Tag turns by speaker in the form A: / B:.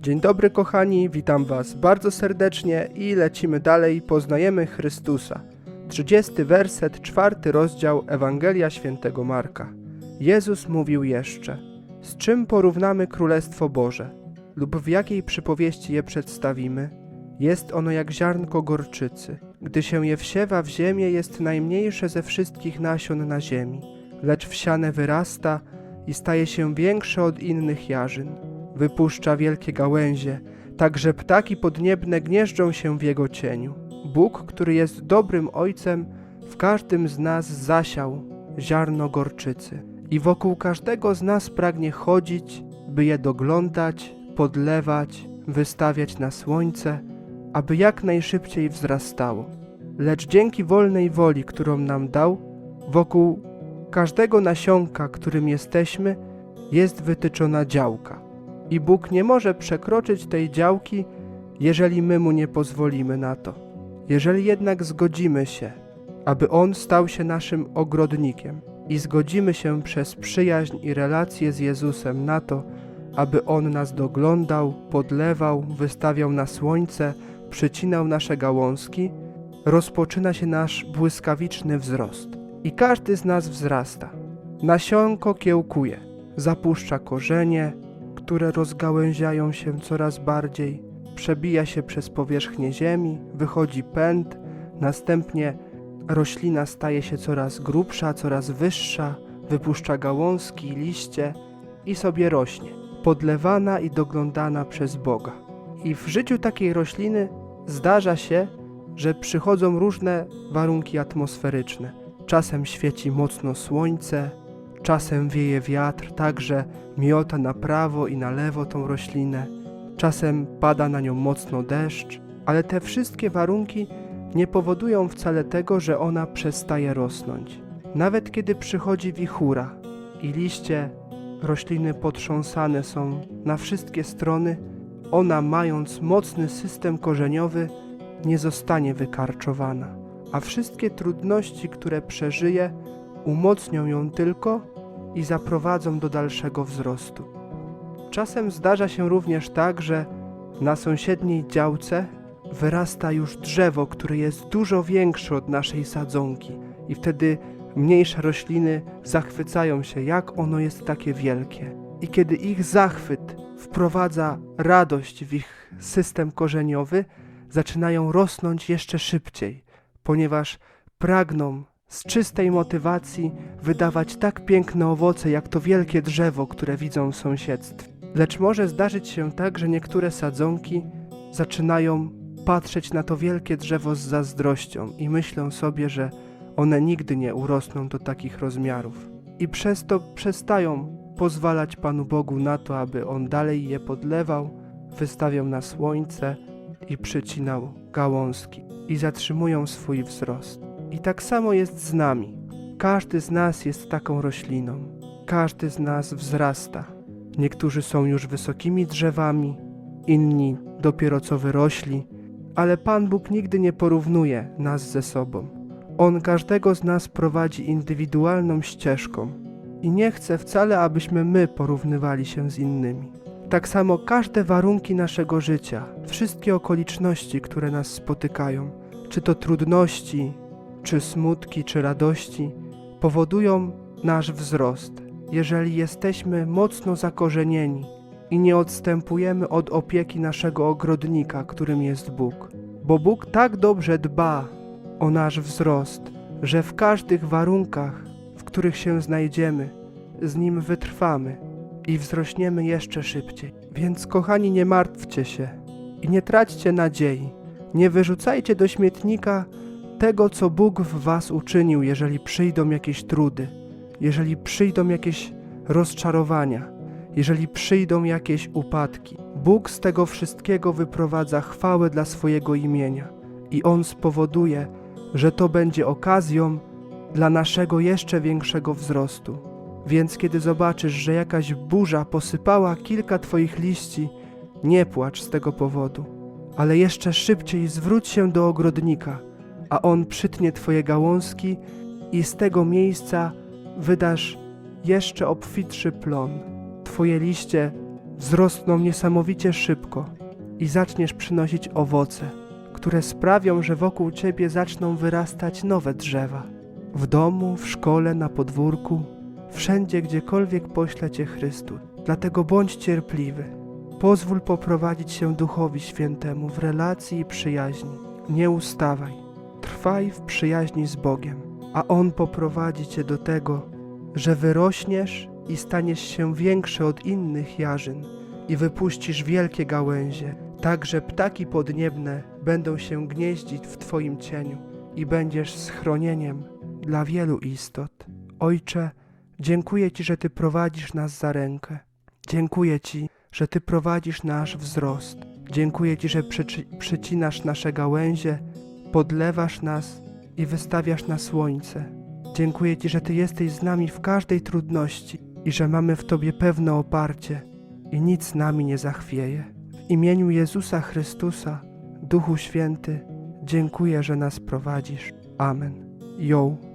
A: Dzień dobry kochani, witam was bardzo serdecznie i lecimy dalej, poznajemy Chrystusa. 30 werset, czwarty rozdział Ewangelia Świętego Marka. Jezus mówił jeszcze: Z czym porównamy Królestwo Boże? Lub w jakiej przypowieści je przedstawimy? Jest ono jak ziarnko gorczycy. Gdy się je wsiewa w ziemię, jest najmniejsze ze wszystkich nasion na ziemi, lecz wsiane wyrasta i staje się większe od innych jarzyn. Wypuszcza wielkie gałęzie, tak że ptaki podniebne gnieżdżą się w jego cieniu. Bóg, który jest dobrym ojcem, w każdym z nas zasiał ziarno gorczycy i wokół każdego z nas pragnie chodzić, by je doglądać, podlewać, wystawiać na słońce, aby jak najszybciej wzrastało. Lecz dzięki wolnej woli, którą nam dał, wokół każdego nasionka, którym jesteśmy, jest wytyczona działka. I Bóg nie może przekroczyć tej działki, jeżeli my mu nie pozwolimy na to. Jeżeli jednak zgodzimy się, aby On stał się naszym ogrodnikiem i zgodzimy się przez przyjaźń i relacje z Jezusem na to, aby On nas doglądał, podlewał, wystawiał na słońce, przycinał nasze gałązki, rozpoczyna się nasz błyskawiczny wzrost. I każdy z nas wzrasta. Nasionko kiełkuje, zapuszcza korzenie, które rozgałęziają się coraz bardziej, przebija się przez powierzchnię ziemi, wychodzi pęd, następnie roślina staje się coraz grubsza, coraz wyższa, wypuszcza gałązki, liście i sobie rośnie, podlewana i doglądana przez Boga. I w życiu takiej rośliny zdarza się, że przychodzą różne warunki atmosferyczne. Czasem świeci mocno słońce, czasem wieje wiatr, tak że miota na prawo i na lewo tą roślinę, czasem pada na nią mocno deszcz, ale te wszystkie warunki nie powodują wcale tego, że ona przestaje rosnąć. Nawet kiedy przychodzi wichura i liście rośliny potrząsane są na wszystkie strony, ona, mając mocny system korzeniowy, nie zostanie wykarczowana, a wszystkie trudności, które przeżyje, umocnią ją tylko i zaprowadzą do dalszego wzrostu. Czasem zdarza się również tak, że na sąsiedniej działce wyrasta już drzewo, które jest dużo większe od naszej sadzonki, i wtedy mniejsze rośliny zachwycają się, jak ono jest takie wielkie. I kiedy ich zachwyt wprowadza radość w ich system korzeniowy, zaczynają rosnąć jeszcze szybciej, ponieważ pragną z czystej motywacji wydawać tak piękne owoce, jak to wielkie drzewo, które widzą w sąsiedztwie. Lecz może zdarzyć się tak, że niektóre sadzonki zaczynają patrzeć na to wielkie drzewo z zazdrością i myślą sobie, że one nigdy nie urosną do takich rozmiarów. I przez to przestają pozwalać Panu Bogu na to, aby On dalej je podlewał, wystawiał na słońce i przycinał gałązki i zatrzymują swój wzrost. I tak samo jest z nami. Każdy z nas jest taką rośliną. Każdy z nas wzrasta. Niektórzy są już wysokimi drzewami, inni dopiero co wyrośli, ale Pan Bóg nigdy nie porównuje nas ze sobą. On każdego z nas prowadzi indywidualną ścieżką i nie chce wcale, abyśmy my porównywali się z innymi. Tak samo każde warunki naszego życia, wszystkie okoliczności, które nas spotykają, czy to trudności, czy smutki, czy radości, powodują nasz wzrost, jeżeli jesteśmy mocno zakorzenieni i nie odstępujemy od opieki naszego ogrodnika, którym jest Bóg. Bo Bóg tak dobrze dba o nasz wzrost, że w każdych warunkach, w których się znajdziemy, z Nim wytrwamy i wzrośniemy jeszcze szybciej. Więc, kochani, nie martwcie się i nie traćcie nadziei. Nie wyrzucajcie do śmietnika tego, co Bóg w Was uczynił, jeżeli przyjdą jakieś trudy, jeżeli przyjdą jakieś rozczarowania, jeżeli przyjdą jakieś upadki. Bóg z tego wszystkiego wyprowadza chwałę dla swojego imienia i On spowoduje, że to będzie okazją dla naszego jeszcze większego wzrostu. Więc kiedy zobaczysz, że jakaś burza posypała kilka Twoich liści, nie płacz z tego powodu, ale jeszcze szybciej zwróć się do ogrodnika, a on przytnie Twoje gałązki i z tego miejsca wydasz jeszcze obfitszy plon. Twoje liście wzrosną niesamowicie szybko i zaczniesz przynosić owoce, które sprawią, że wokół ciebie zaczną wyrastać nowe drzewa. W domu, w szkole, na podwórku, wszędzie, gdziekolwiek pośle cię Chrystus. Dlatego bądź cierpliwy. Pozwól poprowadzić się Duchowi Świętemu w relacji i przyjaźni. Nie ustawaj. Trwaj w przyjaźni z Bogiem, a On poprowadzi cię do tego, że wyrośniesz i staniesz się większy od innych jarzyn i wypuścisz wielkie gałęzie, tak że ptaki podniebne będą się gnieździć w Twoim cieniu i będziesz schronieniem dla wielu istot. Ojcze, dziękuję Ci, że Ty prowadzisz nas za rękę. Dziękuję Ci, że Ty prowadzisz nasz wzrost. Dziękuję Ci, że przycinasz nasze gałęzie, podlewasz nas i wystawiasz na słońce. Dziękuję Ci, że Ty jesteś z nami w każdej trudności i że mamy w Tobie pewne oparcie i nic nami nie zachwieje. W imieniu Jezusa Chrystusa, Duchu Święty, dziękuję, że nas prowadzisz. Amen. Ją.